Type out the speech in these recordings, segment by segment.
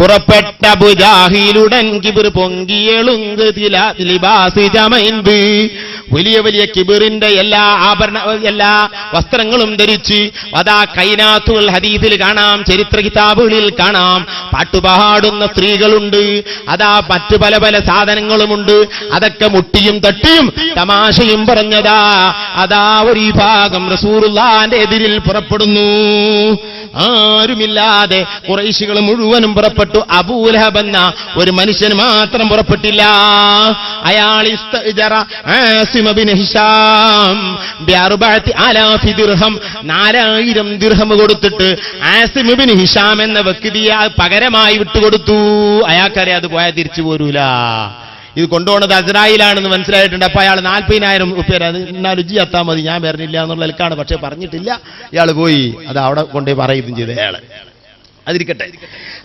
പുറപ്പെട്ട ബുജാഹിലുടൻ കിബിർ പൊങ്കിയെളുങ്ക് ലിബാസ് ചമൈന്ത് വലിയ വലിയ കിബിറിന്റെ എല്ലാ ആഭരണ എല്ലാ വസ്ത്രങ്ങളും ധരിച്ച് അതാ കൈനാത്തുകൾ ഹദീസിൽ കാണാം ചരിത്ര കിതാബുകളിൽ കാണാം. പാട്ടുപാടുന്ന സ്ത്രീകളുണ്ട് അതാ മറ്റു പല പല സാധനങ്ങളുമുണ്ട്. അതൊക്കെ മുട്ടിയും തട്ടിയും തമാശയും പറഞ്ഞതാ. അതാ ഒരു ഭാഗം റസൂറുല്ലാന്റെ എതിരിൽ പുറപ്പെടുന്നു. ആരുമില്ലാതെ കുറേശികൾ മുഴുവനും പുറപ്പെട്ടു. അബൂലഹബ് എന്ന ഒരു മനുഷ്യൻ മാത്രം പുറപ്പെട്ടില്ല. അയാൾ നാലായിരം ദിർഹം കൊടുത്തിട്ട് ആസിം ബിൻ ഹിഷാം എന്ന വ്യക്തിയെ പകരമായി വിട്ടുകൊടുത്തു അയാൾക്കറിയാം അത് പോയാൽ തിരിച്ചു പോരൂല. ഇത് കൊണ്ടുപോകുന്നത് അസ്രായിലാണെന്ന് മനസ്സിലായിട്ടുണ്ട്. അപ്പൊ അയാൾ നാൽപ്പതിനായിരം ഉപ്പേര എന്നാൽ രുചി എത്താൻ മതി. ഞാൻ വരുന്നില്ല എന്നുള്ള നിലക്കാണ് പക്ഷെ പറഞ്ഞിട്ടില്ല. ഇയാൾ പോയി. അത് അവിടെ കൊണ്ടുപോയി പറയുകയും ചെയ്തു അയാൾ. അതിരിക്കട്ടെ.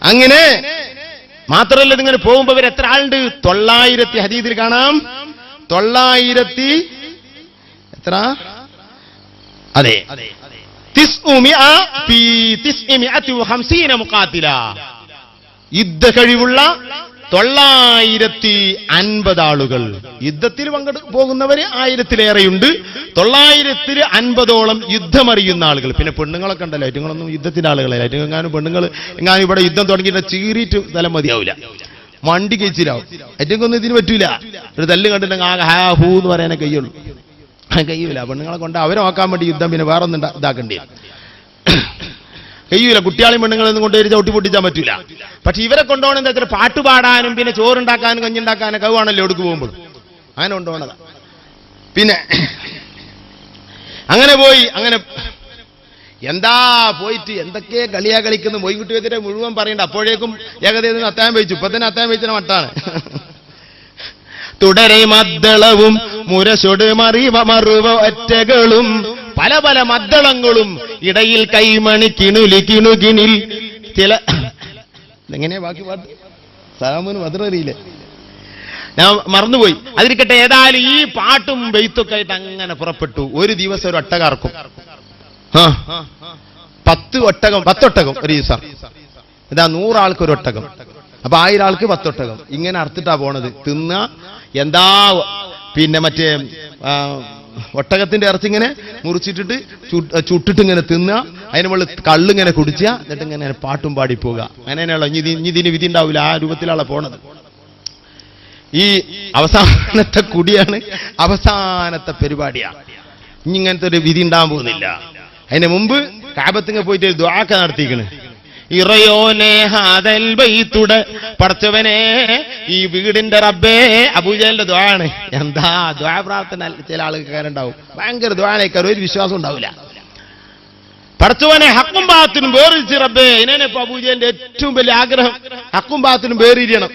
അങ്ങനെ മാത്രമല്ല ഇതിങ്ങനെ പോകുമ്പോ ഇവർ എത്ര ആളുണ്ട്? തൊള്ളായിരത്തി ഹദീദിൽ കാണാം. തൊള്ളായിരത്തി എത്ര? അതെ. യുദ്ധ കഴിവുള്ള തൊള്ളായിരത്തി അൻപത് ആളുകൾ. യുദ്ധത്തിൽ പങ്കെടു പോകുന്നവര് ആയിരത്തിലേറെയുണ്ട്. തൊള്ളായിരത്തിൽ അൻപതോളം യുദ്ധമറിയുന്ന ആളുകൾ. പിന്നെ പെണ്ണുങ്ങളൊക്കെ ഉണ്ടല്ലോ. ഏറ്റങ്ങളൊന്നും യുദ്ധത്തിന്റെ ആളുകളല്ല. ഏറ്റവും പെണ്ണുങ്ങൾ എങ്ങാനും ഇവിടെ യുദ്ധം തുടങ്ങിയിട്ട് ചീറിയിട്ട് തലം മതിയാവില്ല വണ്ടി ഏറ്റവും ഒന്നും ഇതിന് പറ്റൂല. ഒരു തല്ല് കണ്ടിട്ടുണ്ടെങ്കിൽ ആകെ ഹാ ഹൂ എന്ന് പറയാനേ കഴിയുള്ളൂ കഴിയൂല പെണ്ണുങ്ങളെ കൊണ്ട് അവരെ നോക്കാൻ വേണ്ടി യുദ്ധം പിന്നെ വേറെ ഒന്നും ഇതാക്കേണ്ടി. കഴിയൂല കുട്ടിയാളും പെണ്ണുങ്ങളൊന്നും കൊണ്ടുവരി ചവിട്ടി പൊട്ടിച്ചാൻ പറ്റൂല. പക്ഷെ ഇവരെ കൊണ്ടുപോകണം എന്താ പാട്ട് പാടാനും പിന്നെ ചോറുണ്ടാക്കാനും കഞ്ഞുണ്ടാക്കാനും കവുവാണല്ലോ എടുക്കു പോകുമ്പോൾ. അങ്ങനെ കൊണ്ടുപോകണതാ. പിന്നെ അങ്ങനെ പോയി അങ്ങനെ എന്താ പോയിട്ട് എന്തൊക്കെ കളിയാ കളിക്കുന്നു മൊയ്കുട്ടി വെച്ചിട്ട് മുഴുവൻ പറയണ്ട. അപ്പോഴേക്കും ഏകദേശം അത്താൻ വെച്ചു. ഇപ്പൊ തന്നെ അത്താൻ വെച്ചിട്ട് മട്ടാണ് തുടരെ മദ്ദളവും മുരശൊട് മറിവ മറുവ ഒറ്റകളും പല പല മദ്ദളങ്ങളും ഇടയിൽ കൈമണി കിണുലി കിണുകിണിൽ. ചില എങ്ങനെയാ ബാക്കി സാമൂന് മധുരറിയില്ലേ ഞാൻ മറന്നുപോയി. അതിരിക്കട്ടെ ഏതായാലും ഈ പാട്ടും വെയ്ത്തൊക്കെ ആയിട്ട് അങ്ങനെ പുറപ്പെട്ടു. ഒരു ദിവസം ഒരു ഒട്ടകാർക്കും. പത്ത് ഒട്ടകം പത്തൊട്ടകം ഒരു ദിവസം. ഇതാ നൂറാൾക്ക് ഒരു ഒട്ടകം. അപ്പൊ ആയിരം ആൾക്ക് പത്തൊട്ടകം. ഇങ്ങനെ അറുത്തിട്ടാ പോണത്. തിന്ന എന്താ പിന്നെ മറ്റേ ഒട്ടകത്തിന്റെ ഇറച്ചി ഇങ്ങനെ മുറിച്ചിട്ടിട്ട് ചുട്ടിട്ട് ഇങ്ങനെ തിന്ന അതിന് മുകളിൽ കള്ളിങ്ങനെ കുടിച്ച എന്നിട്ട് ഇങ്ങനെ പാട്ടും പാടി പോവുക. അങ്ങനെയാണല്ലോ. ഇനി ഇനി ഇതിന് വിധി ഉണ്ടാവില്ല. ആ രൂപത്തിലാണ് പോണത്. ഈ അവസാനത്തെ കുടിയാണ് അവസാനത്തെ പരിപാടിയാണ് ഇനി ഇങ്ങനത്തെ ഒരു വിധി ഉണ്ടാകാൻ പോകുന്നില്ല. അതിന് മുമ്പ് കാപത്തിങ്ങ പോയിട്ട് ദ്വാക്ക നടത്തിക്കണ് ഇറയോനെ ഹാദൽ ബൈത്തുട. പടച്ചവനെ ഈ വീടിന്റെ റബ്ബേ അബൂജലിന്റെ ദ്വാണ് എന്താ ദ്വാ പ്രാർത്ഥന ചില ആൾക്കാരുണ്ടാവും ഭയങ്കര ദ്വാനേക്കാർ ഒരു വിശ്വാസം ഉണ്ടാവില്ല. പടച്ചവനെ ഹക്കും പാത്തിനും വേറിച്ച് റബ്ബേ. ഇതിനെ ഇപ്പൊ അബൂജലിന്റെ ഏറ്റവും വലിയ ആഗ്രഹം. ഹക്കും പാത്തിനും വേറിരിയണം.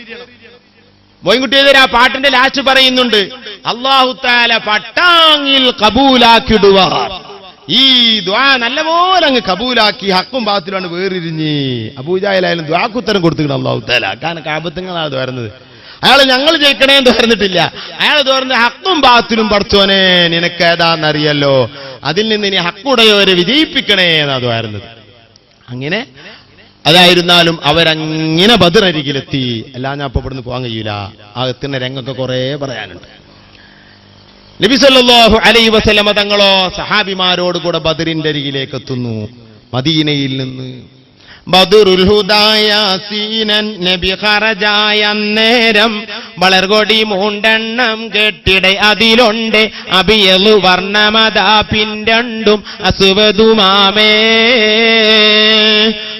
മോയിൻകുട്ടിയതര ആ പാട്ടിന്റെ ലാസ്റ്റ് പറയുന്നുണ്ട് അള്ളാഹു താല പട്ടാങ്ങിൽ കബൂലാക്കിടുവാർ ഈ ദ്വാ നല്ലപോലെ അങ്ങ് കബൂലാക്കി ഹക്കും ഭാഗത്തിലാണ് വേറിരിഞ്ഞ്. അബൂജായാലും ദ്വാക്കുത്തരം കൊടുത്തിക്കണം അള്ളാഹു തല കാരണം കാപത്തങ്ങളാണ് തുറന്നത് അയാൾ ഞങ്ങൾ ജയിക്കണേ എന്ന് പറഞ്ഞിട്ടില്ല. അയാൾ തോർന്ന് ഹക്കും ഭാഗത്തിനും പഠിച്ചോനെ നിനക്ക് ഏതാന്നറിയല്ലോ അതിൽ നിന്ന് ഇനി ഹക്കുടയവരെ വിജയിപ്പിക്കണേ എന്നാ തുറന്നത് അങ്ങനെ അതായിരുന്നാലും അവരങ്ങനെ ബദറരികിലെത്തി. അല്ലാ ഞാൻ അപ്പൊ ഇവിടുന്ന് പോകാൻ കഴിയൂല. ആ എത്തുന്ന രംഗൊക്കെ കുറെ പറയാനുണ്ട്. നബി അലൈ അലൈഹി വസല്ലമ തങ്ങളോ സഹാബിമാരോട് കൂടെ ബദറിന്റെ അരികിലേക്ക് എത്തുന്നു. മദീനയിൽ നിന്ന്. ബദുറുൽ ഹുദായ സീനൻ നബി ഖറജായ നേരം വളർകൊടി മൂണ്ടെണ്ണം കെട്ടിട അതിലുണ്ട്. അബിയലു വർണമതാ പിൻരണ്ടും അസുവതുമാമേ.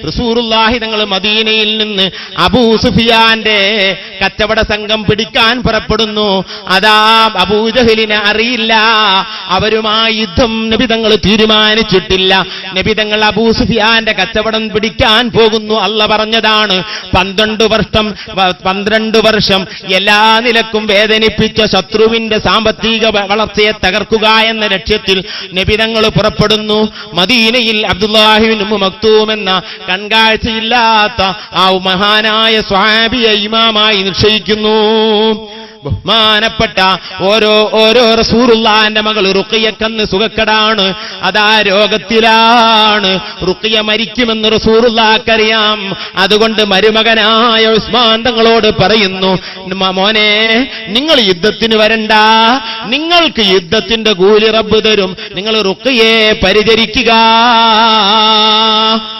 റസൂറുല്ലാഹി തങ്ങൾ മദീനയിൽ നിന്ന് അബൂ സുഫിയാന്റെ കച്ചവട സംഘം പിടിക്കാൻ പുറപ്പെടുന്നു. അതാ അബൂജഹലിനെ അറിയില്ല. അവരുമായി യുദ്ധം നബിതങ്ങൾ തീരുമാനിച്ചിട്ടില്ല. നബിതങ്ങൾ അബൂ സുഫിയാന്റെ കച്ചവടം പിടിക്കാൻ പോകുന്നു അല്ല പറഞ്ഞതാണ്. പന്ത്രണ്ട് വർഷം പന്ത്രണ്ട് വർഷം എല്ലാ നിലക്കും വേദനിപ്പിച്ച ശത്രുവിന്റെ സാമ്പത്തിക വളർച്ചയെ തകർക്കുക എന്ന ലക്ഷ്യത്തിൽ നബിതങ്ങൾ പുറപ്പെടുന്നു. മദീനയിൽ അബ്ദുല്ലാഹിബിനും മക്തൂം എന്ന കൺകാഴ്ചയില്ലാത്ത ആ മഹാനായ സ്വാബിയ ഇമാമായി നിശ്ചയിക്കുന്നു. ബഹുമാനപ്പെട്ട ഓരോ ഓരോ റസൂറുള്ളാന്റെ മകൾ റുക്കിയക്കന്ന് സുഖക്കടാണ്. അതാ രോഗത്തിലാണ്. റുക്കിയ മരിക്കുമെന്ന് റസൂറുള്ളാക്കറിയാം അതുകൊണ്ട് മരുമകനായ ഉസ്മാൻ തങ്ങളോട് പറയുന്നു "മ- മോനെ നിങ്ങൾ യുദ്ധത്തിന് വരണ്ട. നിങ്ങൾക്ക് യുദ്ധത്തിന്റെ കൂലി റബ്ബ് തരും. നിങ്ങൾ റുക്കിയെ പരിചരിക്കുക.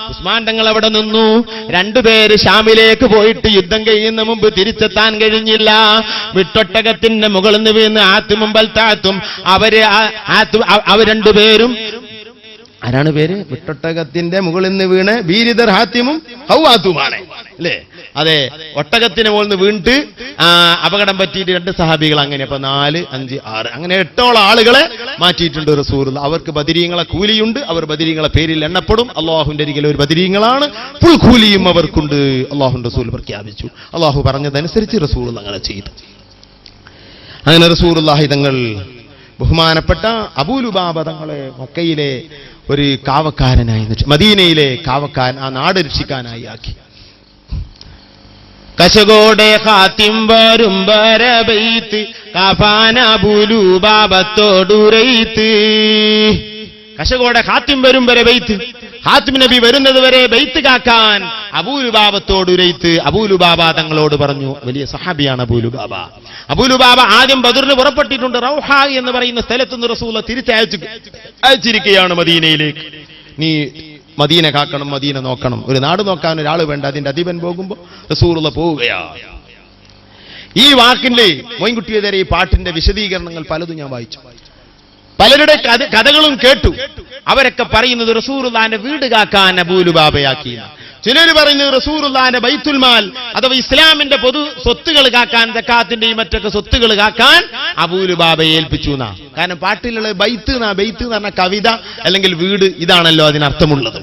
ഉസ്മാൻ തങ്ങൾ അവിടെ നിന്നു. രണ്ടുപേര് ഷാമിലേക്ക് പോയിട്ട് യുദ്ധം കഴിയുന്ന മുമ്പ് തിരിച്ചെത്താൻ കഴിഞ്ഞില്ല. വിട്ടൊട്ടകത്തിന്റെ മുകളിൽ നിന്ന് വീണ് ആത്തുമുമ്പൽ താത്തും അവർ അവർ രണ്ടുപേരും. ആരാണ് പേര്? വിട്ടൊട്ടകത്തിന്റെ മുകളിൽ നിന്ന് വീണ് ബീരിദർ ഹാത്തിമും ഹൗവാത്തുമാണ്. അല്ലേ? അതെ ഒട്ടകത്തിന് മുകളിൽ നിന്ന് വീണിട്ട് അപകടം പറ്റിയിട്ട് രണ്ട് സഹാബികൾ അങ്ങനെ അപ്പൊ നാല് അഞ്ച് ആറ് അങ്ങനെ എട്ടോളം ആളുകളെ മാറ്റിയിട്ടുണ്ട് ഒരു റസൂർ അവർക്ക് ബദിരീങ്ങളെ കൂലിയുണ്ട് അവർ ബദിരീങ്ങളെ പേരിൽ എണ്ണപ്പെടും. അള്ളാഹുവിന്റെ അരികിൽ ഒരു ബദിരീങ്ങളാണ്. ഫുൾ കൂലിയും അവർക്കുണ്ട്. അള്ളാഹുന്റെ റസൂൽ പ്രഖ്യാപിച്ചു. അള്ളാഹു പറഞ്ഞതനുസരിച്ച് റസൂൽ അങ്ങനെ ചെയ്തു. അങ്ങനെ റസൂറുല്ലാഹി തങ്ങൾ ബഹുമാനപ്പെട്ട അബൂലുബാബ തങ്ങളെ മക്കയിലെ ഒരു കാവക്കാരനായി മദീനയിലെ കാവക്കാരൻ ആ നാട് രക്ഷിക്കാനായി ആക്കി. കശകോടെ ഹാത്തിം വരും വരബൈത്ത് കഫാന ബുലുബാബത്തോടുരൈത്ത് കശകോടെ ഹാത്തിം വരും വരെ ബെയ്ത്ത് ഹാത്തിം നബി വരുന്നത് വരെ ബെയ്ത്ത് കാക്കാൻ അബൂലുബാബത്തോടുരൈത്ത് അബൂലുബാബ തങ്ങളോട് പറഞ്ഞു വലിയ സഹാബിയാണ് അബൂലുബാബ. അബൂലുബാബ ആദ്യം ബദറിന് പുറപ്പെട്ടിട്ടുണ്ട് റൗഹ എന്ന് പറയുന്ന സ്ഥലത്ത് നിന്ന് റസൂല തിരിച്ചയച്ചു അയച്ചിരിക്കുകയാണ് മദീനയിലേക്ക്. നീ മദീന കാക്കണം മദീന നോക്കണം. ഒരു നാട് നോക്കാൻ ഒരാൾ വേണ്ട അതിന്റെ അധിപൻ പോകുമ്പോ റസൂറുള്ള പോവുകയാ. ഈ വാക്കിന്റെ മൊയിൻകുട്ടിയെതിരെ ഈ പാട്ടിന്റെ വിശദീകരണങ്ങൾ പലതും ഞാൻ വായിച്ചു. പലരുടെ കഥകളും കേട്ടു. അവരൊക്കെ പറയുന്നത് റസൂറുല്ലാന്റെ വീട് കാക്കാൻ അബൂലുബാബയാക്കി ചിലർ പറയുന്നത് റസൂറുല്ലാന്റെ ബൈത്തുൽമാൽ അഥവാ ഇസ്ലാമിന്റെ പൊതു സ്വത്തുകൾ കാക്കാൻ ജക്കാത്തിന്റെയും മറ്റൊക്കെ സ്വത്തുകൾ കാക്കാൻ അബൂലുബാബയെ ഏൽപ്പിച്ചു എന്നാ കാരണം പാട്ടിലുള്ള ബൈത്ത് എന്നാ ബൈത്ത് എന്ന് പറഞ്ഞ കവിത അല്ലെങ്കിൽ വീട് ഇതാണല്ലോ അതിനർത്ഥമുള്ളത്.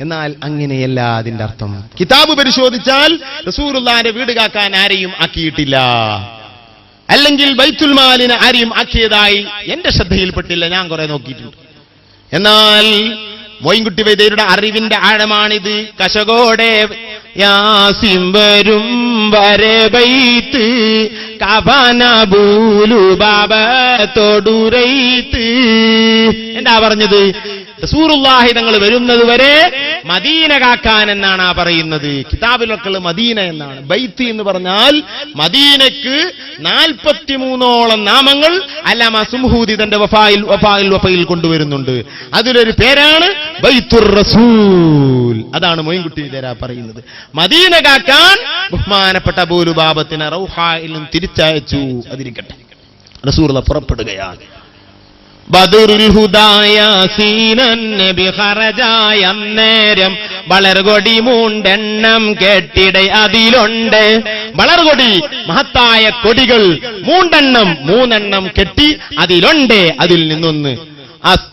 എന്നാൽ അങ്ങനെയല്ല അതിന്റെ അർത്ഥം. കിതാബ് പരിശോധിച്ചാൽ റസൂറുല്ലാന്റെ വീട് കാക്കാൻ ആരെയും ആക്കിയിട്ടില്ല. അല്ലെങ്കിൽ ബൈത്തുൽ മാലിന് ആരെയും ആക്കിയതായി എന്റെ ശ്രദ്ധയിൽപ്പെട്ടില്ല ഞാൻ കുറെ നോക്കിയിട്ടുണ്ട്. എന്നാൽ മോയിൻകുട്ടി വൈദ്യരുടെ അറിവിന്റെ ആഴമാണിത്. കശകോടെ യാസിം വരും വരെ വൈത്ത് കബന ബൂലു ബാബ തൊടുരൈത്ത് എന്താ പറഞ്ഞത്? റസൂറുല്ലാഹി തങ്ങൾ വരുന്നത് വരെ മദീന കാക്കാൻ എന്നാണ് ആ പറയുന്നത്. കിതാബിലൊക്കെ മദീന എന്നാണ്. ബൈത്ത് എന്ന് പറഞ്ഞാൽ മദീനക്ക് നാൽപ്പത്തിമൂന്നോളം നാമങ്ങൾ അല്ലാമ സുംഹൂദി തന്റെ വഫായിൽ വഫായിൽ വഫയിൽ കൊണ്ടുവരുന്നുണ്ട്. അതിലൊരു പേരാണ് ബൈത്തുർ റസൂൽ അതാണ് മൊയിൻകുട്ടി തരാ പറയുന്നത്. മദീന കാക്കാൻ ബഹുമാനപ്പെട്ട ബൂലുബാബത്തിന് നിന്നും തിരിച്ചയച്ചു. അതിരിക്കട്ടെ. റസൂർ പുറപ്പെടുകയാണ്. അന്നേരം വളർകൊടി മൂണ്ടെണ്ണം കെട്ടിട അതിലുണ്ട്. വളർകൊടി മഹത്തായ കൊടികൾ മൂണ്ടെണ്ണം മൂന്നെണ്ണം കെട്ടി അതിലുണ്ട്. അതിൽ നിന്നൊന്ന്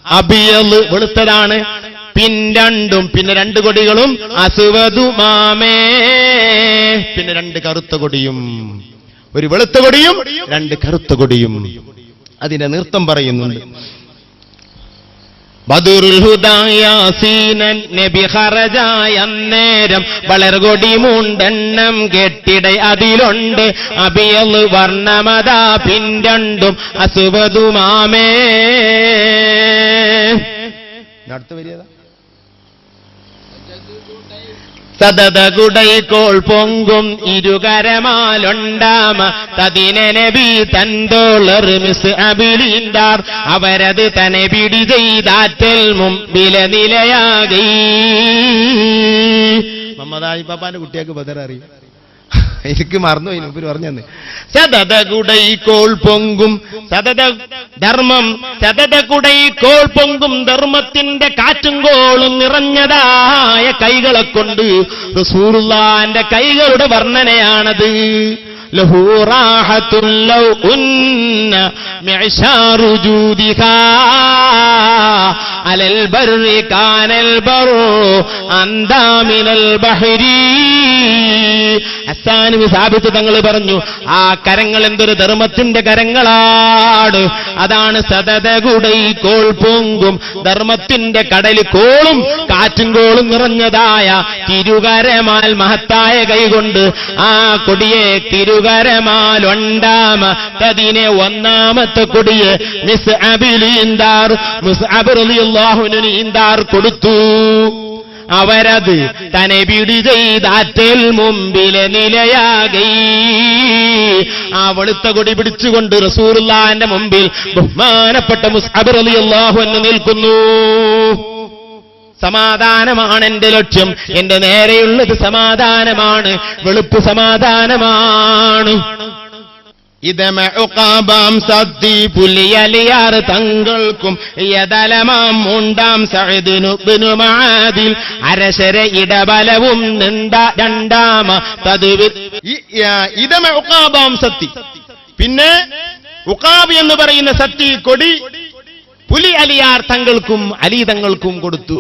അബിയൽ വെളുത്തതാണ്. പിൻ രണ്ടും പിന്നെ രണ്ട് കൊടികളും. അസുവതുമാമേ പിന്നെ രണ്ട് കറുത്ത കൊടിയും. ഒരു വെളുത്ത കൊടിയും രണ്ട് കറുത്ത കൊടിയും. അതിന്റെ നൃത്തം പറയുന്നുണ്ട്. അന്നേരം വളർകൊടി മൂണ്ടെണ്ണം കെട്ടിട അതിലുണ്ട്. അബിയൽ വർണമതാ പിൻരണ്ടും അസുവതുമാമേ അടുത്ത വരിയതാ സതതകുടൈക്കോൾ പൊങ്കും ഇരുകരമാലൊണ്ടാമ. തതിനെ നബി തന്തോളർ മിസ് അബിലിന്താർ അവരത് തന്നെ പിടി ചെയ്താറ്റൽ മുമ്പില നിലയാകെ മമ്മദായി പാപ്പാന്റെ കുട്ടിയൊക്കെ ബദർ എനിക്ക് മറന്നു മുമ്പിൽ പറഞ്ഞു സതത കുടൈക്കോൾ പൊങ്കും സതത ധർമ്മം സതത കുടൈക്കോൾ പൊങ്കും ധർമ്മത്തിന്റെ കാറ്റും കോളും നിറഞ്ഞതായ കൈകളെ കൊണ്ട് റസൂറുള്ളാന്റെ കൈകളുടെ വർണനയാണത്. ലഹൂറാഹത്തുല്ലൗ ഉന്ന മിഅ്ശാറു ജൂദിഹാ. അലൽ ബർരി കാനൽ ബറു അന്താമിനൽ ബഹരി. അസാനുവി സാബിത്ത് തങ്ങൾ പറഞ്ഞു ആ കരങ്ങൾ എന്തൊരു ധർമ്മത്തിന്റെ കരങ്ങളാണ് അതാണ് സതതകുടൈ കോൾ പൊങ്കും. ധർമ്മത്തിന്റെ കടൽ കോളും കാറ്റും കോളും നിറഞ്ഞതായ തിരുകരമാൽ മഹത്തായ കൈകൊണ്ട് ആ കൊടിയെ തിരുകരമാൽ ഒണ്ടാമ തതിനെ ഒന്നാമത്തെ കൊടിയെ മിസ് അബിലീന്താർ മിസ് അബിറുലിയുള്ളാഹുവിന് നീന്താർ കൊടുത്തു. അവരത് തന്നെ പിടി ചെയ്താറ്റൽ മുമ്പിലെ നിലയാകൈ. ആ വെളുത്ത കൊടി പിടിച്ചുകൊണ്ട് റസൂറുല്ലാന്റെ മുമ്പിൽ ബഹുമാനപ്പെട്ട മുസ്അബർ അള്ളാഹു എന്ന് നിൽക്കുന്നു. സമാധാനമാണ് എന്റെ ലക്ഷ്യം. എന്റെ നേരെയുള്ളത് സമാധാനമാണ്. വെളുപ്പ് സമാധാനമാണ്. ഇതമഉകാബാം സദ്ദി പുലിയലിയാർ തങ്ങൾക്കും യദലമാം മുണ്ടാം സഅദിനു മാദിൽ അരശര ഇടബലവും നിണ്ട രണ്ടാമ തതുവി ഇതമഉകാബാം സത്തി പിന്നെ ഉഖാബ് എന്ന് പറയുന്ന സത്തി കൊടി പുലി അലിയാർ തങ്ങൾക്കും അലി തങ്ങൾക്കും കൊടുത്തു.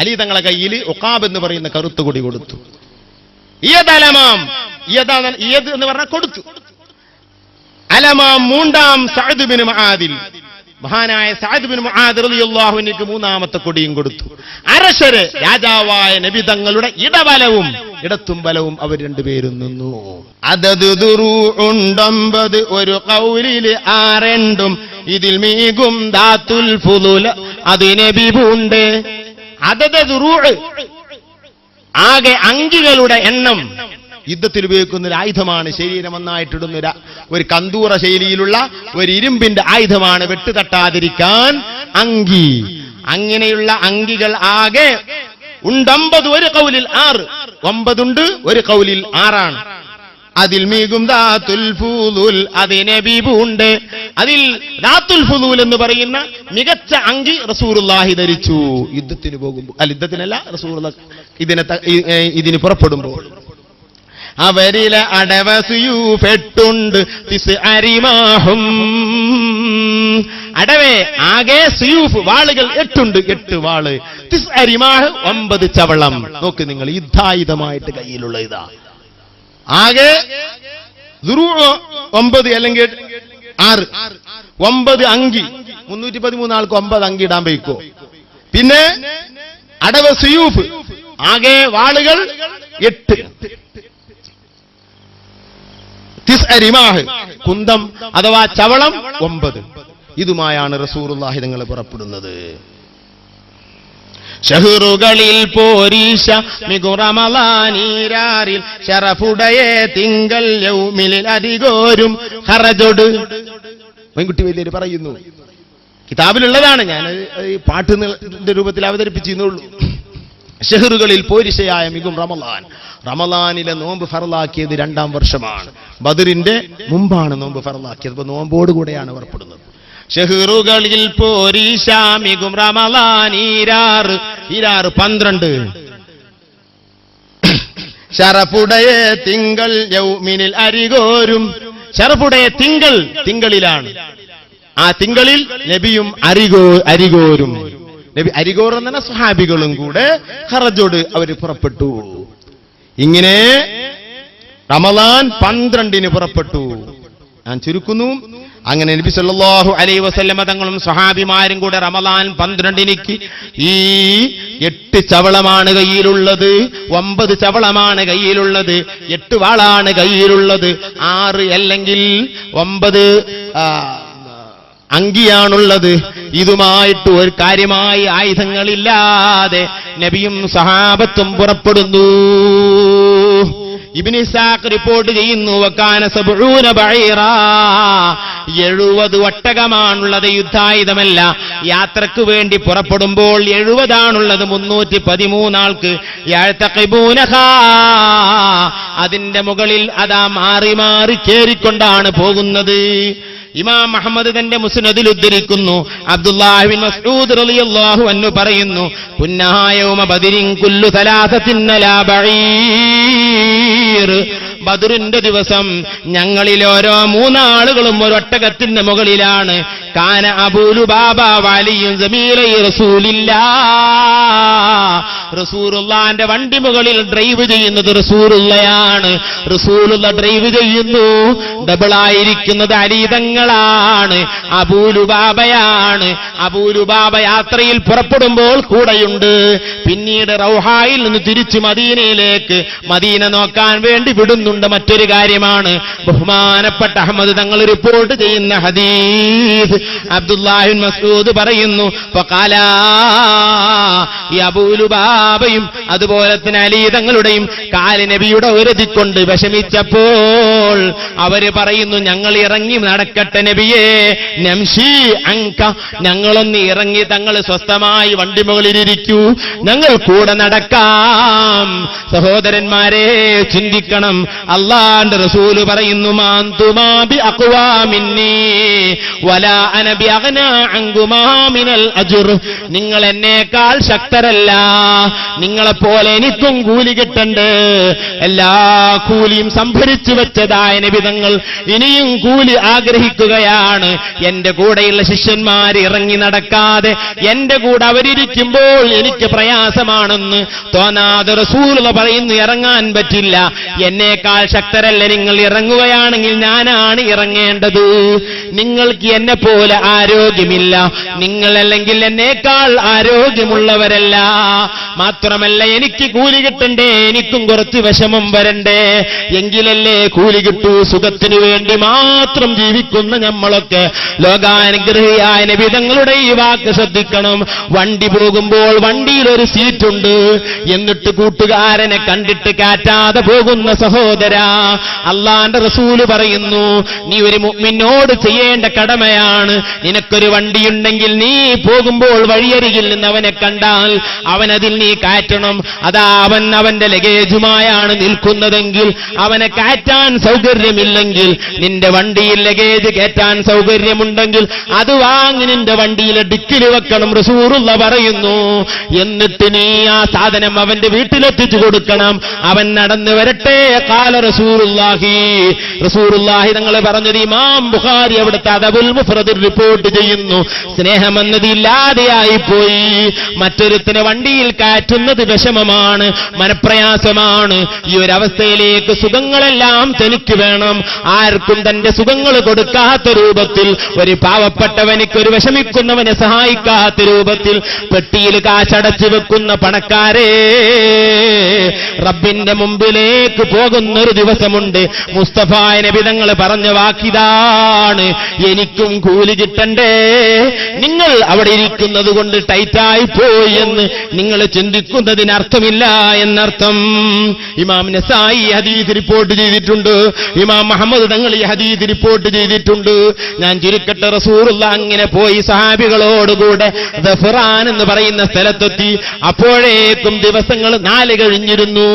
അലി തങ്ങളെ കയ്യിൽ ഉഖാബ് എന്ന് പറയുന്ന കറുത്ത കൊടി കൊടുത്തു. ഇയദലമാം ഇയദാ ഇയത് എന്ന് പറഞ്ഞാൽ കൊടുത്തു. അലമാം മൂണ്ടാം സഅദ് മഹാദിൽ മഹാനായ സഅദ് ബിൻ മുആദ് മൂന്നാമത്തെ കൊടിയും കൊടുത്തു. അരശര് രാജാവായ നബി തങ്ങളുടെ ഇടബലവും ഇടത്തും ബലവും അവർ രണ്ടുപേരും നിന്നു. അതത് ഉണ്ടൊമ്പത് ഒരു കൗലിൽ ആരണ്ടും ഇതിൽ മീകും ദാത്തുൽ ഫുലുല അത് നബി പൂണ്ട്. അതത് ആകെ അങ്കികളുടെ എണ്ണം യുദ്ധത്തിൽ ഉപയോഗിക്കുന്ന ഒരു ആയുധമാണ് ശരീരം ഒന്നായിട്ടിടുന്ന ഒരു കന്തൂറ ശൈലിയിലുള്ള ഒരു ഇരുമ്പിന്റെ ആയുധമാണ് വെട്ടുതട്ടാതിരിക്കാൻ അങ്കി. അങ്ങനെയുള്ള അങ്കികൾ ആകെ ഉണ്ടമ്പത് ഒരു കൗലിൽ ആറ് ഒമ്പതുണ്ട് ഒരു കൗലിൽ ആറാണ്. അതിൽ മീകും ദാത്തുൽ ഫൂലുൽ അതിനെ ബീബുണ്ട് അതിൽ ദാത്തുൽ ഫുലൂൽ എന്ന് പറയുന്ന മികച്ച അങ്കി റസൂറുല്ലാഹി ധരിച്ചു. യുദ്ധത്തിന് പോകുമ്പോൾ അല്ല യുദ്ധത്തിനല്ല റസൂർ ഇതിനെ ഇതിന് പുറപ്പെടുമ്പോൾ. അവരിലെ അടവസുയൂഫെട്ടുണ്ട് തിസ് അരിമാഹും. അടവേ ആകെ സുയൂഫ് വാളുകൾ എട്ടുണ്ട്. എട്ട് വാൾ. തിസ് അരിമാഹ് ഒമ്പത് ചവളം. നോക്ക് നിങ്ങൾ യുദ്ധായുധമായിട്ട് കയ്യിലുള്ള ഇതാ. ആകെ ഒമ്പത് അല്ലെങ്കിൽ ആറ്. ഒമ്പത് അങ്കി. മുന്നൂറ്റി പതിമൂന്ന് ആൾക്ക് ഒമ്പത് അങ്കി ഇടാൻ വയ്ക്കോ. പിന്നെ അടവ് സുയൂഫ്. ആകെ വാളുകൾ എട്ട്. തിസ് അരിമാഹ്. കുന്തം അഥവാ ചവളം ഒമ്പത്. ഇതുമായാണ് റസൂറുല്ലാഹി നിങ്ങൾ പുറപ്പെടുന്നത്. ഷഹറുകളിൽ പോരീശ മികുറമലാനീരാറിൽ ഷറഫുടയെ തിങ്കൽ യൗമിലിൽ അരികോരും ഹറജൊട്. പെൺകുട്ടി വലിയ പറയുന്നു. കിതാബിലുള്ളതാണ്. ഞാൻ പാട്ട് രൂപത്തിൽ അവതരിപ്പിച്ചിരുന്നുള്ളൂ ഷെഹറുകളിൽ പോരിശയായ മികും റമലാൻ റമലാനിലെ നോമ്പ് ഫറലാക്കിയത് രണ്ടാം വർഷമാണ്. ബദറിന്റെ മുമ്പാണ് നോമ്പ് ഫറലാക്കിയത്. അപ്പൊ നോമ്പോടുകൂടെയാണ് ഏർപ്പെടുന്നത്. ഷെഹറുകളിൽ പോരീശാമികും റമലാൻ ഈരാറ് ഈരാറ് പന്ത്രണ്ട്. ശറഫുടയെ തിങ്കൾ യൗമിനിൽ അരികോരും. ശറഫുടയെ തിങ്കൾ തിങ്കളിലാണ്. ആ തിങ്കളിൽ നബിയും അരികോ അരികോരും. നബി അരികോർ എന്ന സ്വഹാബികളും കൂടെ ഹറജോട് അവർ പുറപ്പെട്ടു. ഇങ്ങനെ റമലാൻ പന്ത്രണ്ടിന് പുറപ്പെട്ടു. ഞാൻ ചുരുക്കുന്നു. അങ്ങനെ നബി സല്ലല്ലാഹു അലൈഹി വസല്ലമ തങ്ങളും സ്വഹാബിമാരും കൂടെ റമലാൻ പന്ത്രണ്ടിനിക്ക് ഈ എട്ട് ചവളമാണ് കയ്യിലുള്ളത് ഒമ്പത് ചവളമാണ് കയ്യിലുള്ളത് എട്ട് വാളാണ് കയ്യിലുള്ളത് ആറ് അല്ലെങ്കിൽ ഒമ്പത് അങ്കിയാണുള്ളത്. ഇതുമായിട്ട് ഒരു കാര്യമായി ആയുധങ്ങളില്ലാതെ നബിയും സഹാബത്തും പുറപ്പെടുന്നു. ഇബ്നു ഇസാഖ് റിപ്പോർട്ട് ചെയ്യുന്നു എഴുപത് ഒട്ടകമാണുള്ളത് യുദ്ധായുധമല്ല. യാത്രയ്ക്ക് വേണ്ടി പുറപ്പെടുമ്പോൾ എഴുപതാണുള്ളത് മുന്നൂറ്റി പതിമൂന്നാൾക്ക്. അതിന്റെ മുകളിൽ അതാ മാറി മാറി ചേരിക്കൊണ്ടാണ് പോകുന്നത്. ഇമാം അഹമ്മദ് തന്റെ മുസ്നദിൽ ഉദ്ധരിക്കുന്നു. അബ്ദുല്ലാഹിബിൻ മസ്ഊദ് റളിയല്ലാഹു അൻഹു പറയുന്നു പുന്നഹായൗമ ബദരിൻ കുല്ലു തലാസത്തിൻ ബഈർ. ബദറിന്റെ ദിവസം ഞങ്ങളിൽ ഓരോ മൂന്നാളുകളും ഒരൊട്ടകത്തിന്റെ മുകളിലാണ്. കാന അബൂലു ബാബ വലിയും റസൂലില്ല. റസൂറുള്ളാന്റെ വണ്ടി മുകളിൽ ഡ്രൈവ് ചെയ്യുന്നത് റസൂറുള്ളയാണ് റസൂലുള്ള ഡ്രൈവ് ചെയ്യുന്നു. ഡബിളായിരിക്കുന്നത് അലീതങ്ങളാണ് അബൂലുബാബയാണ് അബൂലുബാബ യാത്രയിൽ പുറപ്പെടുമ്പോൾ കൂടെയുണ്ട്. പിന്നീട് റൗഹായിൽ നിന്ന് തിരിച്ചു മദീനയിലേക്ക്. മദീന നോക്കാൻ വേണ്ടി വിടുന്നുണ്ട്. മറ്റൊരു കാര്യമാണ്. ബഹുമാനപ്പെട്ട അഹമ്മദ് തങ്ങൾ റിപ്പോർട്ട് ചെയ്യുന്ന ഹദീസ്. അബ്ദുല്ലാഹിൻ മസൂദ് പറയുന്നു ഈ അബൂലുബാബയും അതുപോലെ തന്നെ അലി തങ്ങളുടെയും കാൽ നബിയുടെ ഒരുതിക്കൊണ്ട് വിഷമിച്ചപ്പോൾ അവർ പറയുന്നു ഞങ്ങൾ ഇറങ്ങി നടക്കട്ടെ നബിയേ നംഷി അങ്ക ഞങ്ങളൊന്ന് ഇറങ്ങി തങ്ങൾ സ്വസ്ഥമായി വണ്ടി മുകളിലിരിക്കൂ ഞങ്ങൾ കൂടെ നടക്കാം. സഹോദരന്മാരെ ചിന്തിക്കണം. അള്ളാന്റെ റസൂൽ പറയുന്നു മാന്തുമാബി അക്വാമിന്നി നിങ്ങൾ എന്നേക്കാൾ ശക്തരല്ല. നിങ്ങളെപ്പോലെ എനിക്കും കൂലി കിട്ടണ്ട്. എല്ലാ കൂലിയും സംഭരിച്ചു വെച്ചതായ നിബിതങ്ങൾ ഇനിയും കൂലി ആഗ്രഹിക്കുകയാണ്. എന്റെ കൂടെയുള്ള ശിഷ്യന്മാർ ഇറങ്ങി നടക്കാതെ എന്റെ കൂടെ അവരിരിക്കുമ്പോൾ എനിക്ക് പ്രയാസമാണെന്ന് തോന്നാതെ റസൂലുള്ള പറയുന്നു ഇറങ്ങാൻ പറ്റില്ല. എന്നേക്കാൾ ശക്തരല്ല നിങ്ങൾ ഇറങ്ങുകയാണെങ്കിൽ ഞാനാണ് ഇറങ്ങേണ്ടത്. നിങ്ങൾക്ക് എന്നെ പോലെ ആരോഗ്യമില്ല. നിങ്ങൾ അല്ലെങ്കിൽ എന്നേക്കാൾ ആരോഗ്യമുള്ളവരല്ല. മാത്രമല്ല എനിക്ക് കൂലി കിട്ടണ്ടേ? എനിക്കും കുറച്ച് വിഷമം വരണ്ടേ? എങ്കിലല്ലേ കൂലി കിട്ടൂ? സുഖത്തിനു വേണ്ടി മാത്രം ജീവിക്കുന്ന നമ്മളൊക്കെ ലോകാനുഗ്രഹിയായ നബിതങ്ങളുടെ ഈ വാക്ക് ശ്രദ്ധിക്കണം. വണ്ടി പോകുമ്പോൾ വണ്ടിയിൽ ഒരു സീറ്റുണ്ട്. എന്നിട്ട് കൂട്ടുകാരനെ കണ്ടിട്ട് കാറ്റാതെ പോകുന്ന സഹോദര അള്ളാന്റെ റസൂൽ പറയുന്നു നീ ഒരു മുഅ്മിനോട് ചെയ്യേണ്ട കടമയാണ്. നിനക്കൊരു വണ്ടിയുണ്ടെങ്കിൽ നീ പോകുമ്പോൾ വഴിയരികിൽ നിന്ന് അവനെ കണ്ടാൽ അവനതിൽ നീ കാറ്റണം. അതാ അവൻ അവന്റെ ലഗേജുമായാണ് നിൽക്കുന്നതെങ്കിൽ അവനെ കാറ്റാൻ സൗകര്യമില്ലെങ്കിൽ നിന്റെ വണ്ടിയിൽ ലഗേജ് കയറ്റാൻ സൗകര്യമുണ്ടെങ്കിൽ അത് വാങ്ങി നിന്റെ വണ്ടിയിലെ ഡിക്കിൽ വെക്കണം റസൂറുള്ള പറയുന്നു. എന്നിട്ട് നീ ആ സാധനം അവന്റെ വീട്ടിലെത്തിച്ചു കൊടുക്കണം. അവൻ നടന്നു വരട്ടെ കാല റസൂറുല്ലാഹി റസൂറുല്ലാഹി തങ്ങൾ പറഞ്ഞത് ഇമാം ബുഖാരി അവിടുത്തെ അദബുൽ മുഫ്രദിൽ റിപ്പോർട്ട് ചെയ്യുന്നു. സ്നേഹമെന്നത് ഇല്ലാതെയായി പോയി. മറ്റൊരുത്തിന് വണ്ടിയിൽ കാറ്റുന്നത് വിഷമമാണ് മനപ്രയാസമാണ്. ഈ ഒരു അവസ്ഥയിലേക്ക് സുഖങ്ങളെല്ലാം തനിക്ക് വേണം. ആർക്കും തന്റെ സുഖങ്ങൾ കൊടുക്കാത്ത രൂപത്തിൽ ഒരു പാവപ്പെട്ടവനിക്ക് ഒരു വിഷമിക്കുന്നവനെ സഹായിക്കാത്ത രൂപത്തിൽ പെട്ടിയിൽ കാശടച്ചു വെക്കുന്ന പണക്കാരെ റബ്ബിന്റെ മുമ്പിലേക്ക് പോകുന്ന ഒരു ദിവസമുണ്ട്. മുസ്തഫായ നബിതങ്ങൾ പറഞ്ഞ വാക്കിതാണ്. എനിക്കും കൂലി കിട്ടണ്ടേ. നിങ്ങൾ അവിടെ ഇരിക്കുന്നത് കൊണ്ട് ടൈറ്റായി പോയി എന്ന് നിങ്ങൾ ചിന്തിക്കുന്നതിന് അർത്ഥമില്ല എന്നർത്ഥം. ഇമാം നസായി ഹദീസ് റിപ്പോർട്ട് ചെയ്തിട്ടുണ്ട്. ഇമാം മുഹമ്മദ് തങ്ങൾ ഈ ഹദീസ് റിപ്പോർട്ട് ചെയ്തിട്ടുണ്ട്. ഞാൻ ചുരുക്കട്ടെ റസൂറുള്ള അങ്ങനെ പോയി സഹാബികളോടുകൂടെ ദഫറാൻ എന്ന് പറയുന്ന സ്ഥലത്തെത്തി. അപ്പോഴേക്കും ദിവസങ്ങൾ നാല് കഴിഞ്ഞിരുന്നു.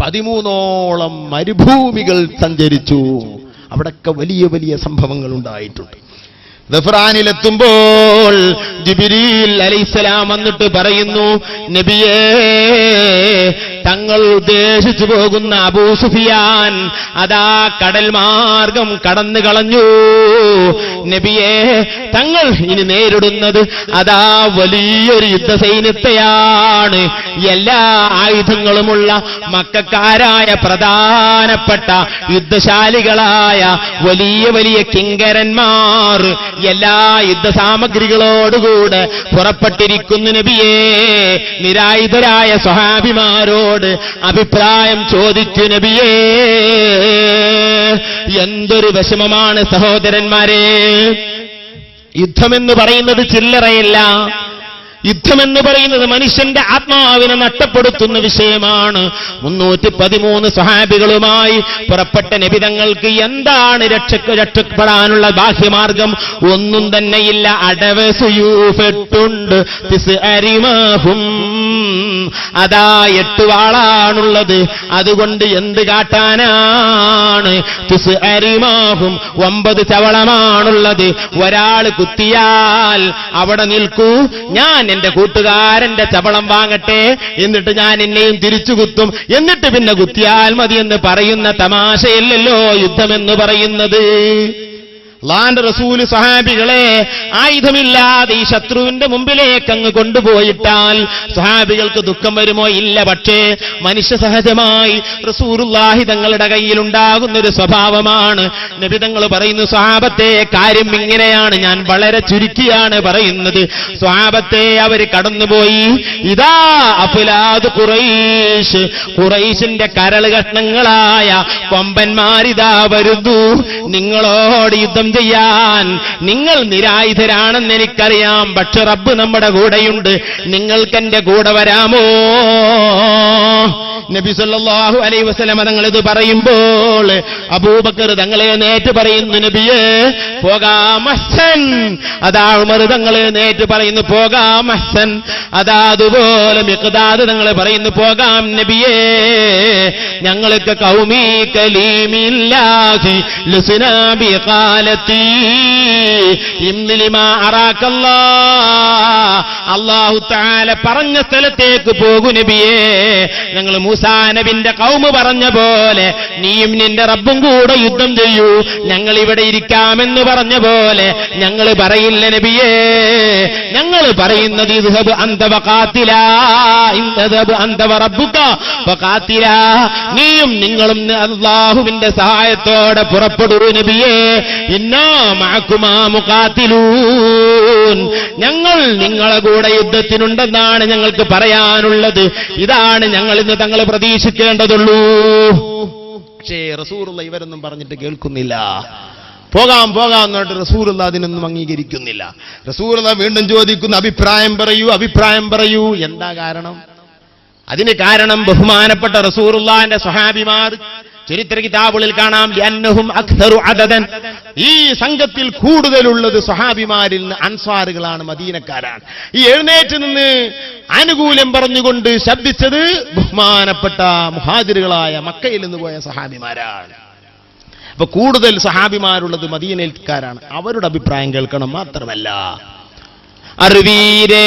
പതിമൂന്നോളം മരുഭൂമികൾ സഞ്ചരിച്ചു. അവിടൊക്കെ വലിയ വലിയ സംഭവങ്ങൾ ഉണ്ടായിട്ടുണ്ട്. ദഫ്രാനിലെത്തുമ്പോൾ ജിബിരിൽ അലൈസലാം വന്നിട്ട് പറയുന്നു നബിയേ തങ്ങൾ ഉദ്ദേശിച്ചു പോകുന്ന അബൂ സുഫിയാൻ അതാ കടൽ മാർഗം കടന്നു കളഞ്ഞു. നബിയേ തങ്ങൾ ഇനി നേരിടുന്നത് അതാ വലിയൊരു യുദ്ധസൈന്യത്തെയാണ്. എല്ലാ ആയുധങ്ങളുമുള്ള മക്കാരായ പ്രധാനപ്പെട്ട യുദ്ധശാലികളായ വലിയ വലിയ കിങ്കരന്മാർ എല്ലാ യുദ്ധസാമഗ്രികളോടുകൂടെ പുറപ്പെട്ടിരിക്കുന്ന നബിയേ. നിരായുധരായ സ്വഹാബിമാരോട് അഭിപ്രായം ചോദിച്ചു നബിയേ. എന്തൊരു വിഷമമാണ് സഹോദരന്മാരെ. യുദ്ധമെന്ന് പറയുന്നത് ചില്ലറയില്ല. യുദ്ധമെന്ന് പറയുന്നത് മനുഷ്യന്റെ ആത്മാവിനെ നഷ്ടപ്പെടുത്തുന്ന വിഷയമാണ്. മുന്നൂറ്റി പതിമൂന്ന് സ്വഹാബികളുമായി പുറപ്പെട്ട നിബിതങ്ങൾക്ക് എന്താണ് രക്ഷക്ക് രക്ഷപ്പെടാനുള്ള ബാഹ്യമാർഗം? ഒന്നും തന്നെയില്ല. അടവ് സുയൂഫെട്ടുണ്ട്. തിസ് അരിമാഹും അതാ എട്ട് വാളാണുള്ളത്. അതുകൊണ്ട് എന്ത് കാട്ടാനാണ്? തുസ് അരിമാകും ഒമ്പത് ചവളമാണുള്ളത്. ഒരാൾ കുത്തിയാൽ അവിടെ നിൽക്കൂ. ഞാൻ എന്റെ കൂട്ടുകാരന്റെ ചവളം വാങ്ങട്ടെ. എന്നിട്ട് ഞാൻ എന്നെയും തിരിച്ചു കുത്തും. എന്നിട്ട് പിന്നെ കുത്തിയാൽ മതി എന്ന് പറയുന്ന തമാശയല്ലല്ലോ യുദ്ധമെന്ന് പറയുന്നത്. അള്ളാന്റെ റസൂൽ സഹാബികളെ ആയുധമില്ലാതെ ഈ ശത്രുവിന്റെ മുമ്പിലേക്ക് അങ്ങ് കൊണ്ടുപോയിട്ടാൽ സഹാബികൾക്ക് ദുഃഖം വരുമോ? ഇല്ല. പക്ഷേ മനുഷ്യ സഹജമായി റസൂറുല്ലാഹി തങ്ങളുടെ കയ്യിൽ ഉണ്ടാകുന്ന ഒരു സ്വഭാവമാണ്. നബി തങ്ങൾ പറയുന്നു സ്വഹാബത്തെ കാര്യം ഇങ്ങനെയാണ്. ഞാൻ വളരെ ചുരുക്കിയാണ് പറയുന്നത്. സ്വഹാബത്തെ അവർ കടന്നുപോയി. ഇതാ അഫുലാദ് ഖുറൈശ്. കുറൈശിന്റെ കരൾ കഷ്ണങ്ങളായ കൊമ്പന്മാരിതാ വരുന്നു. നിങ്ങളോട് യുദ്ധം ചെയ്യാൻ നിങ്ങൾ നിരായുധരാണെന്ന് എനിക്കറിയാം. പക്ഷെ റബ്ബ് നമ്മുടെ കൂടെയുണ്ട്. നിങ്ങൾക്ക് എന്റെ കൂടെ വരാമോ? നബി സല്ലല്ലാഹു അലൈഹി വസ്ലമ തങ്ങൾ ഇത് പറയുമ്പോൾ അബൂബക്കർ തങ്ങളെ നേറ്റ് പറയുന്നു നബിയെ പോകാം അതാ ഉമർ തങ്ങളെ നേറ്റ് പറയുന്നു പോകാം ഹസ്സൻ അതാ അതുപോലെ മിഖ്ദാദ് തങ്ങളെ പറയുന്നു പോകാം നബിയേ. ഞങ്ങൾക്ക് കൗമി കലീമില്ലാഹി ലുസ്നാ ബിഖാലത്തി ഇംലിമാ താല പറഞ്ഞ സ്ഥലത്തേക്ക് പോകു നബിയേ. ഞങ്ങൾ മൂസാ നബിന്റെ കൗമ് പറഞ്ഞ പോലെ നീയും നിന്റെ റബ്ബും കൂടെ യുദ്ധം ചെയ്യൂ. ഞങ്ങൾ ഇവിടെ ഇരിക്കാമെന്ന് പറഞ്ഞ പോലെ ഞങ്ങൾ പറയില്ല നബിയേ. ഞങ്ങൾ പറയുന്നത് ഇദ്ഹബ് അന്ത കാത്തില. ഇദ്ഹബ് അന്ത വറബ്ബുക വഖാത്തില നീയും നിങ്ങളും അള്ളാഹുവിന്റെ സഹായത്തോടെ പുറപ്പെടൂ നബിയേ. ഇന്നാ ഞങ്ങൾ നിങ്ങളെ കൂടെ യുദ്ധത്തിനുണ്ടെന്നാണ് ഞങ്ങൾക്ക് പറയാനുള്ളത്. ഇതാണ് ഞങ്ങൾ ഇന്ന് തങ്ങൾ പ്രതീക്ഷിക്കേണ്ടതുള്ളൂ. പക്ഷേ റസൂറുള്ള ഇവരൊന്നും പറഞ്ഞിട്ട് കേൾക്കുന്നില്ല. പോകാം പോകാം എന്നിട്ട് റസൂറുള്ള അതിനൊന്നും അംഗീകരിക്കുന്നില്ല. റസൂറുള്ള വീണ്ടും ചോദിക്കുന്നു അഭിപ്രായം പറയൂ അഭിപ്രായം പറയൂ. എന്താ കാരണം? അതിന് കാരണം ബഹുമാനപ്പെട്ട റസൂറുള്ളാന്റെ സഹാബിമാർ ചരിത്ര കിതാബുകളിൽ കാണാം. അദദൻ. ഈ സംഘത്തിൽ കൂടുതലുള്ളത് സഹാബിമാരിൽ നിന്ന് അൻസ്വാറുകളാണ് മദീനക്കാരാണ്. ഈ എഴുന്നേറ്റ് നിന്ന് ആനുകൂല്യം പറഞ്ഞുകൊണ്ട് ശബ്ദിച്ചത് ബഹുമാനപ്പെട്ട മുഹാജിറുകളായ മക്കയിൽ നിന്ന് പോയ സഹാബിമാരാണ് അപ്പൊ കൂടുതൽ സഹാബിമാരുള്ളത് മദീനക്കാരാണ് അവരുടെ അഭിപ്രായം കേൾക്കണം മാത്രമല്ല. അറിവീരേ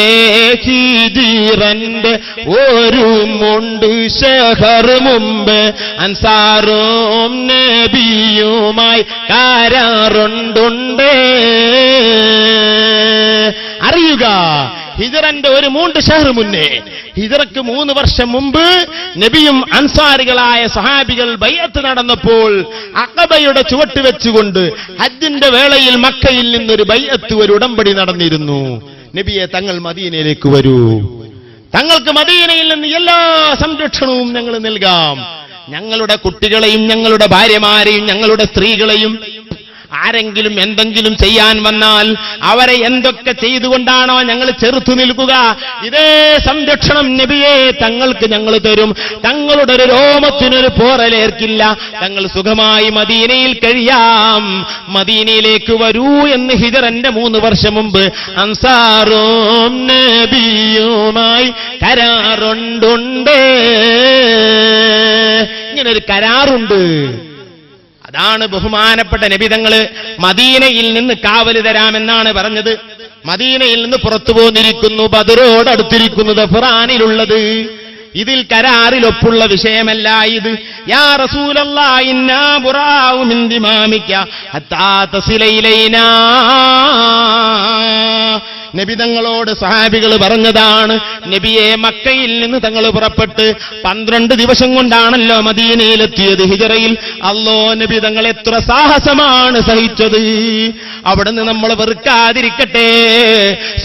ഹീജിറന്റെ ഒരു മുണ്ട് ഷഹർ മുമ്പ് അൻസാറും നബിയുമായി കാരാറുണ്ടുണ്ട്. അറിയുക ഹിജറന്റെ ഒരു മൂണ്ട് ഷഹർ മുന്നേ ഹിജറക്ക് മൂന്ന് വർഷം മുമ്പ് നബിയും അൻസാരികളായ സഹാബികൾ ബയ്യത്ത് നടന്നപ്പോൾ അക്കബയുടെ ചുവട്ട് വെച്ചുകൊണ്ട് ഹജ്ജിന്റെ വേളയിൽ മക്കയിൽ നിന്നൊരു ബയ്യത്ത് ഒരു ഉടമ്പടി നടന്നിരുന്നു. നബിയെ തങ്ങൾ മദീനയിലേക്ക് വരൂ. തങ്ങൾക്ക് മദീനയിൽ നിന്ന് എല്ലാ സംരക്ഷണവും ഞങ്ങൾ നൽകാം. ഞങ്ങളുടെ കുട്ടികളെയും ഞങ്ങളുടെ ഭാര്യമാരെയും ഞങ്ങളുടെ സ്ത്രീകളെയും ആരെങ്കിലും എന്തെങ്കിലും ചെയ്യാൻ വന്നാൽ അവരെ എന്തൊക്കെ ചെയ്തുകൊണ്ടാണോ ഞങ്ങൾ ചെറുത്തു നിൽക്കുക? ഇതേ സംരക്ഷണം നബിയെ തങ്ങൾക്ക് ഞങ്ങൾ തരും. തങ്ങളുടെ ഒരു രോമത്തിനൊരു പോറലേർക്കില്ല. തങ്ങൾ സുഖമായി മദീനയിൽ കഴിയാം. മദീനയിലേക്ക് വരൂ എന്ന് ഹിജറന്റെ മൂന്ന് വർഷം മുമ്പ് അൻസാറും നബിയുമായി കരാറുണ്ടുണ്ട്. ഇങ്ങനൊരു കരാറുണ്ട്. അതാണ് ബഹുമാനപ്പെട്ട നബിതങ്ങൾ. മദീനയിൽ നിന്ന് കാവൽ തരാമെന്നാണ് പറഞ്ഞത്. മദീനയിൽ നിന്ന് പുറത്തു പോന്നിരിക്കുന്നു ബദറോട് അടുത്തിരിക്കുന്നു ദഫ്റാനിലുള്ളത് ഇതിൽ കരാറിലൊപ്പുള്ള വിഷയമല്ല ഇത്. യാ റസൂലല്ലാ ഇന്നാ ബുറാഉ മിൻ ദിമാമിക ഹത്താ തസില ഇലൈനാ നബി തങ്ങളോട് സഹാബികൾ പറഞ്ഞതാണ് നബിയെ മക്കയിൽ നിന്ന് തങ്ങൾ പുറപ്പെട്ട് പന്ത്രണ്ട് ദിവസം കൊണ്ടാണല്ലോ മദീനയിലെത്തിയത്. ഹിജറയിൽ അല്ലോ നബി തങ്ങൾ എത്ര സാഹസമാണ് സഹിച്ചത്. അവിടുന്ന് നമ്മൾ വെറുക്കാതിരിക്കട്ടെ.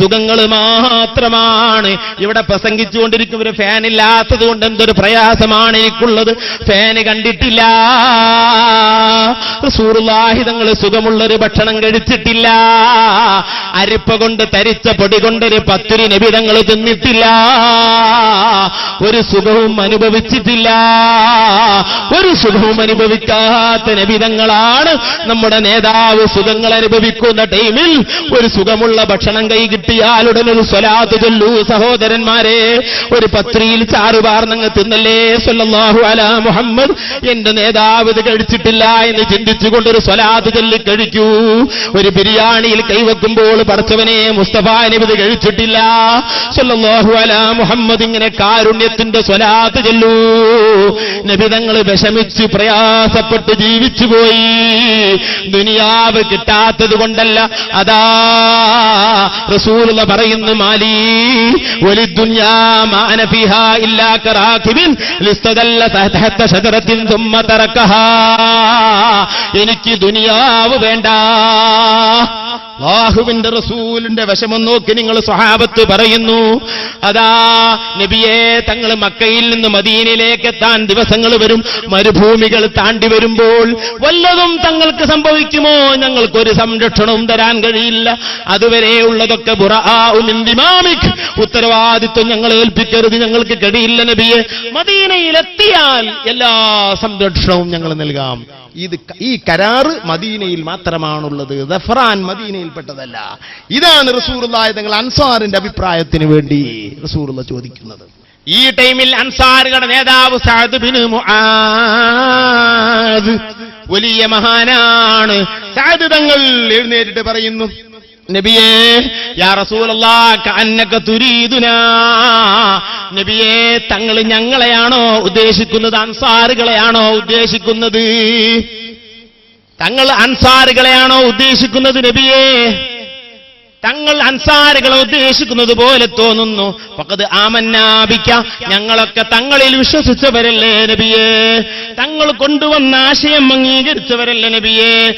സുഖങ്ങൾ മാത്രമാണ്. ഇവിടെ പ്രസംഗിച്ചുകൊണ്ടിരിക്കും ഒരു ഫാൻ ഇല്ലാത്തത് കൊണ്ട് എന്തൊരു പ്രയാസമാണ് എനിക്കുള്ളത്. ഫാന് കണ്ടിട്ടില്ല. റസൂറുള്ളാഹി സുഖമുള്ളൊരു ഭക്ഷണം കഴിച്ചിട്ടില്ല. അരിപ്പ കൊണ്ട് തരിച്ച പൊടി കൊണ്ടൊരു പത്തിരി തിന്നിട്ടില്ല. ഒരു സുഖവും അനുഭവിച്ചിട്ടില്ല. ഒരു സുഖവും അനുഭവിക്കാത്ത നബിതങ്ങളാണ് നമ്മുടെ നേതാവ് സുഖങ്ങൾ അനുഭവിക്കുന്ന ടൈമിൽ ഒരു സുഖമുള്ള ഭക്ഷണം കൈ കിട്ടിയാൽ ഉടൻ ഒരു സ്വലാത്ത് ചൊല്ലൂ. സഹോദരന്മാരെ ഒരു പത്രിയിൽ ചാറുപാർന്നങ്ങ് തിന്നല്ലേ? സല്ലല്ലാഹു അല മുഹമ്മദ്. എന്റെ നേതാവ് ഇത് കഴിച്ചിട്ടില്ല എന്ന് ചിന്തിച്ചുകൊണ്ട് ഒരു സ്വലാത്ത് ചൊല്ലി കഴിക്കൂ. ഒരു ബിരിയാണിയിൽ കൈവെക്കുമ്പോൾ പറച്ചവനെ മുസ്തഫ നബി കഴിച്ചിട്ടില്ല. സല്ലല്ലാഹു അലാ മുഹമ്മദ് ഇങ്ങനെ കാരുണ്യത്തിന്റെ സ്വലാത്ത് ചെല്ലൂ. നബിതങ്ങൾ വിഷമിച്ച് പ്രയാസപ്പെട്ട് ജീവിച്ചു പോയി. ദുനിയാവ് കിട്ടാത്തത് കൊണ്ടല്ല. അതാ റസൂലുള്ള പറയുന്നു മാലി ഒലി മാ അന ഫീഹാ ഇല്ലാ ലിസ്തദല്ല എനിക്ക് ദുനിയാവ് വേണ്ട. അള്ളാഹുവിന്റെ റസൂലിന്റെ വിഷമം നോക്കി നിങ്ങൾ സ്വഹാബത്ത് പറയുന്നു അതാ നബിയെ തങ്ങൾ മക്കയിൽ നിന്ന് മദീനയിലേക്ക് എത്താൻ ദിവസങ്ങൾ വരും. മരുഭൂമികൾ താണ്ടി വരുമ്പോൾ വല്ലതും തങ്ങൾക്ക് സംഭവിക്കുമോ? ഞങ്ങൾക്കൊരു സംരക്ഷണവും തരാൻ കഴിയില്ല. അതുവരെ ഉള്ളതൊക്കെ ബുറാമിക് ഉത്തരവാദിത്വം ഞങ്ങൾ ഏൽപ്പിക്കരുത്. ഞങ്ങൾക്ക് കഴിയില്ല നബിയെ. മദീനയിലെത്തിയാൽ എല്ലാ സംരക്ഷണവും ഞങ്ങൾ നൽകാം. ഇത് ഈ കരാറ് മദീനയിൽ മാത്രമാണുള്ളത്. ദഫ്രാൻ മദീനയിൽപ്പെട്ടതല്ല. ഇതാണ് റസൂറുള്ള തങ്ങൾ അൻസാറിന്റെ അഭിപ്രായത്തിന് വേണ്ടി റസൂറുള്ള ചോദിക്കുന്നത്. ഈ ടൈമിൽ അൻസാറുകളുടെ നേതാവ് സഅദ് ബിൻ വലിയ മഹാനാണ്. സഅദ് തങ്ങൾ എഴുന്നേറ്റിട്ട് പറയുന്നു നബിയേ യാ റസൂലല്ലാഹ് കഅന്നക തുരീദുനാ. നബിയേ തങ്ങൾ ഞങ്ങളെയാണോ ഉദ്ദേശിക്കുന്നത്? അൻസാറുകളെയാണോ ഉദ്ദേശിക്കുന്നത്? തങ്ങൾ അൻസാറുകളെയാണോ ഉദ്ദേശിക്കുന്നത് നബിയേ? തങ്ങൾ അൻസാറുകളെ ഉദ്ദേശിക്കുന്നത് പോലെ തോന്നുന്നു. പക്കത് ആമന്നാപിക്ക ഞങ്ങളൊക്കെ തങ്ങളിൽ വിശ്വസിച്ചവരല്ലേ നബിയേ? തങ്ങൾ കൊണ്ടുവന്ന ആശയം അംഗീകരിച്ചവരല്ലേ നബിയേ?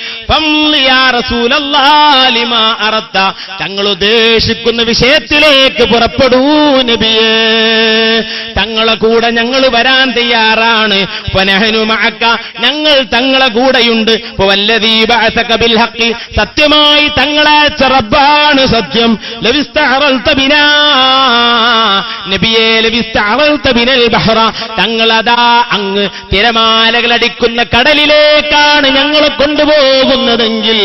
അറത്ത. തങ്ങൾ ഉദ്ദേശിക്കുന്ന വിഷയത്തിലേക്ക് പുറപ്പെടൂ നബിയേ. തങ്ങളെ കൂടെ ഞങ്ങൾ വരാൻ തയ്യാറാണ്. ഫനഹനു മഅക്ക. ഞങ്ങൾ തങ്ങളെ കൂടെയുണ്ട്. സത്യമായി തങ്ങളെ ബഅസക റബ്ബാണ് സത്യം. നബിയേ തങ്ങളതാ അങ്ങ് തിരമാലകളടിക്കുന്ന കടലിലേക്കാണ് ഞങ്ങളെ കൊണ്ടുപോകുന്നതെങ്കിൽ.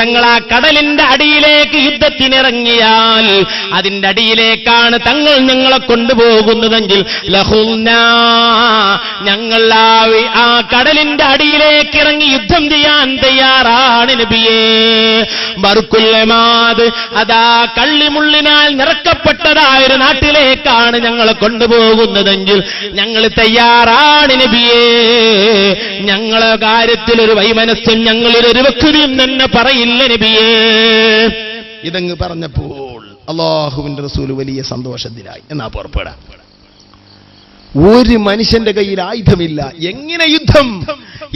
തങ്ങൾ ആ കടലിന്റെ അടിയിലേക്ക് യുദ്ധത്തിനിറങ്ങിയാൽ അതിന്റെ അടിയിലേക്കാണ് തങ്ങൾ ഞങ്ങളെ കൊണ്ടുപോകുന്നതെങ്കിൽ. ഞങ്ങൾ ആ കടലിന്റെ അടിയിലേക്ക് ഇറങ്ങി യുദ്ധം ചെയ്യാൻ തയ്യാറാണ് നബിയേ. ബർക്കുല്ലമാത് അതാ കള്ളിമുള്ളിനാൽ നിറക്കപ്പെട്ടതായ ഒരു നാട്ടിലേക്കാണ് ഞങ്ങളെ കൊണ്ടുപോകുന്നതെങ്കിൽ ഞങ്ങൾ തയ്യാറാണ് നബിയേ. ഞങ്ങളെ കാര്യത്തിൽ ഒരു വൈമനസ്യം ഞങ്ങളിൽ ഒരു വ്യക്തിയും തന്നെ പറയില്ല നബിയേ. ഇതങ്ങ് പറഞ്ഞപ്പോൾ അള്ളാഹുവിന്റെ റസൂൽ വലിയ സന്തോഷത്തിലായി. എന്നാ പുറപ്പെടാ. ഒരു മനുഷ്യന്റെ കയ്യിൽ ആയുധമില്ല. എങ്ങനെ യുദ്ധം?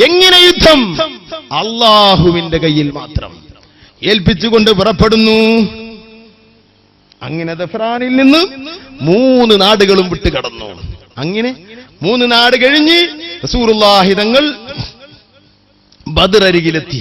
എങ്ങനെ യുദ്ധം? അള്ളാഹുവിന്റെ കയ്യിൽ മാത്രം. ഏൽപ്പിച്ചുകൊണ്ട് പുറപ്പെടുന്നു. അങ്ങനെ ദഫ്രാനിൽ നിന്ന് മൂന്ന് നാടുകളും വിട്ട് കടന്നു അങ്ങനെ മൂന്ന് നാട് കഴിഞ്ഞ് റസൂറുല്ലാഹിതങ്ങൾ ബദർ അരികിലെത്തി